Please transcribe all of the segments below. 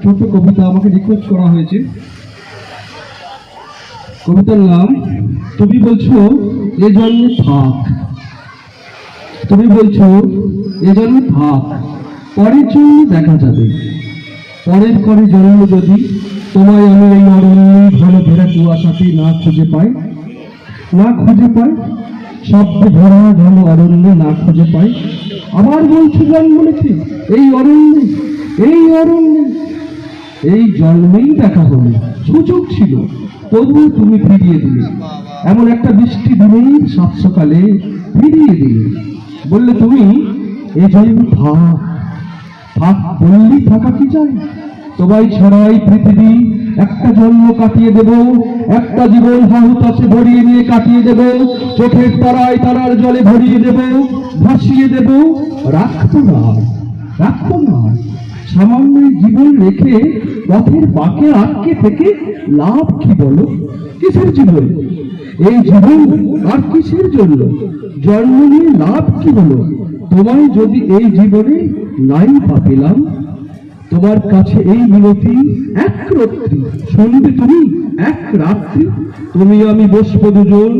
ছোট্ট কবিতা, আমাকে রিকোয়েস্ট করা হয়েছে। কবিতার নাম, তুমি বলছো, এ জন্মে থাক। তুমি বলছো, এ জন্মে থাক, পরের জন্য দেখা যাবে। পরের পরে জন্ম যদি তোমায় আমি এই অরণ্যে ঘন ঘেরা কুয়াশাতে না খুঁজে পাই, না খুঁজে পাই শব্দ ভরা ঘন অরণ্যে না খুঁজে পাই, আবার বলছো জন্ম নিতে, এই অরণ্যে এই অরণ্যে এই জন্মেই দেখা হলো। সুযোগ ছিল, তবুও তুমি ফিরিয়ে দিলে। এমন একটা বৃষ্টি দিনেই সাত সকালে ফিরিয়ে দিলে। বললে, তুমি এ জন্ম থাক থাক বললি থাকা কি চাই? তোমায় ছড়াই পৃথিবী, একটা জন্ম কাটিয়ে দেব, একটা জীবন হাহুতাছে ভরিয়ে নিয়ে কাটিয়ে দেব, চোখের তারায় তারার জলে ভরিয়ে দেব, ভাসিয়ে দেব। রাখব না রাখব না। সামান্য জীবন রেখে পথের বাঁকে আটকে থেকে লাভ কি বলো? কিসের জীবন এই জীবন আর কিসের জন্য? জন্ম নিয়ে লাভ কি হলো তোমায় যদি এই জীবনে নাই পা পেলাম, তোমার কাছে এই মিনতি এক রাত্রি শুনবে তুমি এক রাত্রি, তুমি আমি বসবো দুজন,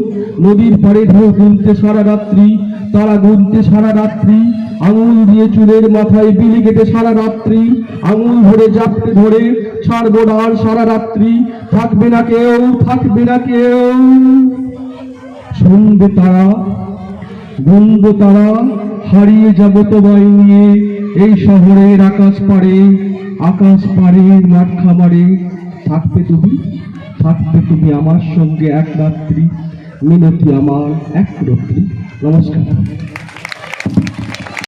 নদীর পাড়ে ঢেউ গুনতে সারা রাত্রি, তারা গুনতে সারা রাত্রি আঙুল দিয়ে চুলের মাথায় বিলি কেটে সারা রাত্রি, আঙুল ধরে জাপটে ধরে ছাড়বো আর সারা রাত্রি। থাকবে না কেউ, থাকবে না কেউ। শুনবে তারা বন্ধু তারা, হারিয়ে যাব তোমায় নিয়ে এই শহরের আকাশ পাড়ে আকাশ পাড়ে মাঠ খামারে। থাকবে তুমি থাকবে তুমি আমার সঙ্গে এক রাত্রি। মিনতি আমার এক রাত্রি। নমস্কার।